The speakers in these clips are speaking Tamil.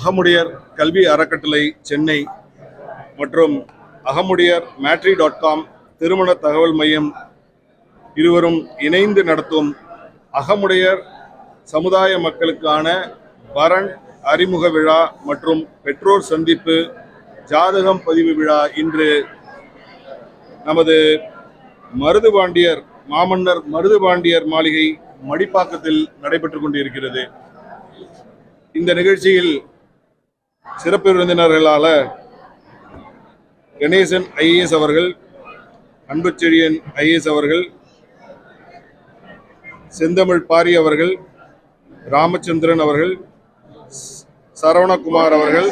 அகமுடையர் கல்வி அறக்கட்டளை சென்னை மற்றும் அகமுடையர் மேட்ரி டாட் காம் திருமண தகவல் மையம் இருவரும் இணைந்து நடத்தும் அகமுடையர் சமுதாய மக்களுக்கான வரன் அறிமுக விழா மற்றும் பெற்றோர் சந்திப்பு ஜாதகம் பதிவு விழா இன்று நமது மருதுபாண்டியர் மாமன்னர் மருதுபாண்டியர் மாளிகை மடிப்பாக்கத்தில் நடைபெற்றுக் கொண்டிருக்கிறது. இந்த நிகழ்ச்சியில் சிறப்பு விருந்தினர்களால கணேசன் ஐஏஎஸ் அவர்கள் அன்புச்செழியன் ஐஏஎஸ் அவர்கள் செந்தமிழ் பாரி அவர்கள் ராமச்சந்திரன் அவர்கள் சரவணகுமார் அவர்கள்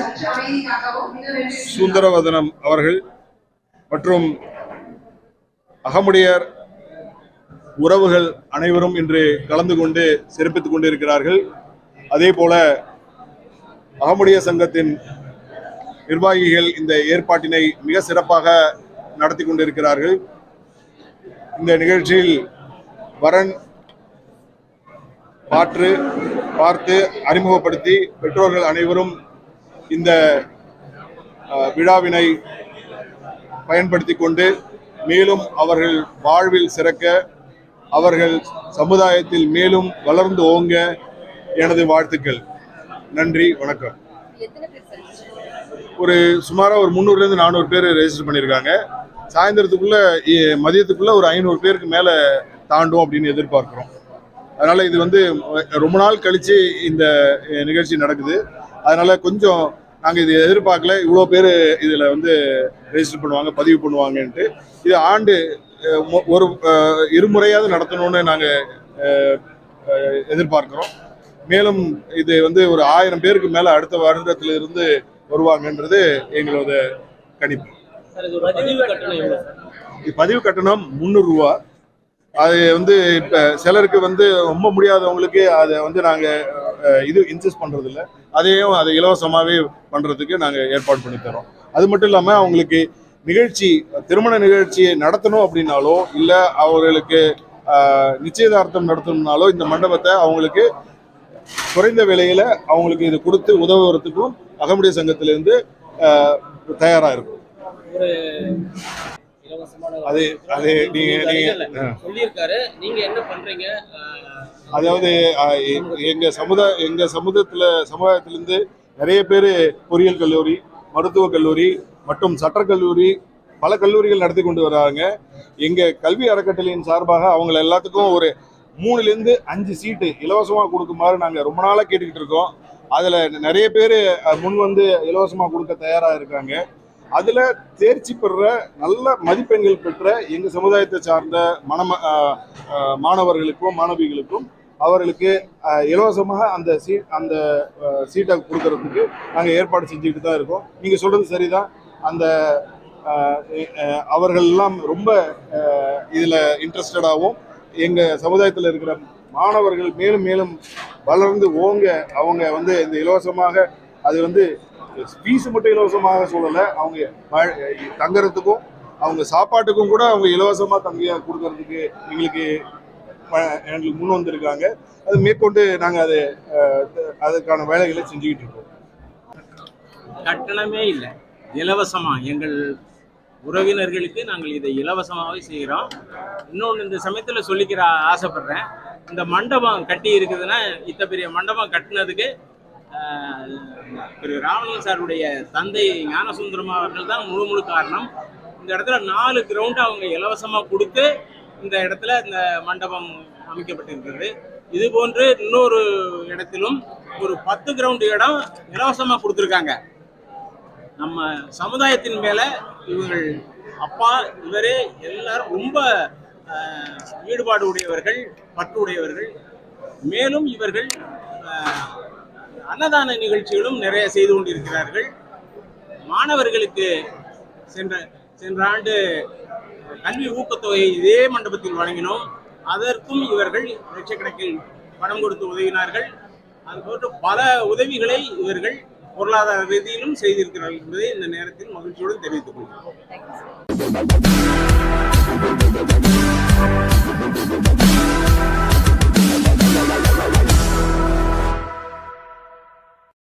சுந்தரவதனம் அவர்கள் மற்றும் அகமுடையார் உறவுகள் அனைவரும் இன்று கலந்து கொண்டு சிறப்பித்துக் கொண்டிருக்கிறார்கள். அதே போல அகமுடைய சங்கத்தின் நிர்வாகிகள் இந்த ஏற்பாட்டினை மிக சிறப்பாக நடத்தி கொண்டிருக்கிறார்கள். இந்த நிகழ்ச்சியில் வரன் பாற்று பார்த்து அறிமுகப்படுத்தி பெற்றோர்கள் அனைவரும் இந்த விழாவினை பயன்படுத்தி கொண்டு மேலும் அவர்கள் வாழ்வில் சிறக்க அவர்கள் சமுதாயத்தில் மேலும் வளர்ந்து ஓங்க எனது வாழ்த்துக்கள். நன்றி வணக்கம். ஒரு சுமாராக ஒரு முந்நூறுலேருந்து நானூறு பேர் ரெஜிஸ்டர் பண்ணியிருக்காங்க. சாயந்தரத்துக்குள்ள மதியத்துக்குள்ள ஒரு ஐநூறு பேருக்கு மேலே தாண்டும் அப்படின்னு எதிர்பார்க்குறோம். அதனால இது வந்து ரொம்ப நாள் கழிச்சு இந்த நிகழ்ச்சி நடக்குது. அதனால கொஞ்சம் நாங்கள் இது எதிர்பார்க்கல. இவ்வளோ பேர் இதில் வந்து ரெஜிஸ்டர் பண்ணுவாங்க பதிவு பண்ணுவாங்கன்ட்டு. இது ஆண்டு ஒரு இருமுறையாவது நடத்தணும்னு நாங்கள் எதிர்பார்க்கிறோம். மேலும் இது வந்து ஒரு ஆயிரம் பேருக்கு மேலே அடுத்த வருடத்துல இருந்து வருவாங்கன்றது எங்களோட கணிப்பு. பதிவு கட்டணம் முந்நூறு ரூபா அது வந்து இப்போ சிலருக்கு வந்து ரொம்ப முடியாதவங்களுக்கு அதை வந்து நாங்கள் இது இன்சஸ்ட் பண்ணுறது இல்ல அதையும் அதை இலவசமாகவே பண்ணுறதுக்கு நாங்கள் ஏற்பாடு பண்ணி தரோம் அது மட்டும் இல்லாமல் அவங்களுக்கு நிகழ்ச்சி திருமண நிகழ்ச்சியை நடத்தணும் அப்படின்னாலோ இல்லை அவர்களுக்கு நிச்சயதார்த்தம் நடத்தணும்னாலோ இந்த மண்டபத்தை அவங்களுக்கு குறைந்த விலையில அவங்களுக்கு இது கொடுத்து உதவுறதுக்கும் அகமுடைய சங்கத்திலிருந்து தயாராக இருக்கும். அது அது நீங்க நீங்க. சொல்லியிருக்காரு. நீங்க என்ன பண்றீங்க? அதாவது எங்க சமுதாய எங்க சமுதாயத்துல சமுதாயத்திலிருந்து நிறைய பேர் பொறியியல் கல்லூரி மருத்துவக் கல்லூரி மற்றும் சட்டக் கல்லூரி பல கல்லூரிகள் நடத்தி கொண்டு வராங்க. எங்க கல்வி அறக்கட்டளையின் சார்பாக அவங்க எல்லாத்துக்கும் ஒரு மூணுலேருந்து அஞ்சு சீட்டு இலவசமாக கொடுக்குமாறு நாங்கள் ரொம்ப நாளாக கேட்டுக்கிட்டு இருக்கோம். அதில் நிறைய பேர் முன் வந்து இலவசமாக கொடுக்க தயாராக இருக்காங்க. அதில் தேர்ச்சி பெற நல்ல மதிப்பெண்கள் பெற்ற எங்கள் சமுதாயத்தை சார்ந்த மணம மாணவர்களுக்கும் மாணவிகளுக்கும் அவர்களுக்கு இலவசமாக அந்த சீ அந்த சீட்டை கொடுக்கறதுக்கு நாங்கள் ஏற்பாடு செஞ்சுக்கிட்டு தான் இருக்கோம். நீங்கள் சொல்கிறது சரிதான். அந்த அவர்கள்லாம் அவர்கள் எல்லாம் ரொம்ப இதில் இன்ட்ரெஸ்டடாகவும் எங்கள் சமுதாயத்தில் இருக்கிற மாணவர்கள் மேலும் மேலும் வளர்ந்து ஓங்க அவங்க வந்து இந்த இலவசமாக அது வந்து ஃபீஸ் மட்டும் இலவசமாக சொல்லலை அவங்க தங்குறதுக்கும் அவங்க சாப்பாட்டுக்கும் கூட அவங்க இலவசமாக தங்கியாக கொடுக்கறதுக்கு எங்களுக்கு எங்களுக்கு முன் வந்திருக்காங்க. அது மேற்கொண்டு நாங்கள் அது அதுக்கான வேலைகளை செஞ்சுக்கிட்டு இருக்கோம். கட்டணமே இல்லை. இலவசமாக எங்கள் உறவினர்களுக்கு நாங்கள் இதை இலவசமாகவே செய்கிறோம். இன்னொன்று இந்த சமயத்தில் சொல்லிக்கிற ஆசைப்படுறேன். இந்த மண்டபம் கட்டி இருக்குதுன்னா இத்த பெரிய மண்டபம் கட்டினதுக்கு திரு ராமலிங்க சாருடைய தந்தை ஞானசுந்தரம் அவர்கள் தான் முழு முழு காரணம். இந்த இடத்துல நாலு கிரவுண்ட் அவங்க இலவசமாக கொடுத்து இந்த இடத்துல இந்த மண்டபம் அமைக்கப்பட்டிருக்கிறது. இது போன்று இன்னொரு இடத்திலும் ஒரு பத்து கிரவுண்டு இடம் இலவசமாக கொடுத்துருக்காங்க. நம்ம சமுதாயத்தின் மேல இவர்கள் அப்பா இவரே எல்லாரும் ரொம்ப ஈடுபாடு உடையவர்கள் பற்று உடையவர்கள். மேலும் இவர்கள் அன்னதான நிகழ்ச்சிகளும் நிறைய செய்து கொண்டிருக்கிறார்கள். மாணவர்களுக்கு சென்ற சென்ற ஆண்டு கல்வி ஊக்கத்தொகையை இதே மண்டபத்தில் வழங்கினோம். அதற்கும் இவர்கள் லட்சக்கணக்கில் பணம் கொடுத்து உதவினார்கள். அதுபோன்று பல உதவிகளை இவர்கள் பொருளாதார ரீதியிலும் செய்திருக்கிறார்கள் என்பதை இந்த நேரத்தில் மகிழ்ச்சியோடு தெரிவித்துக் கொள்கிறேன்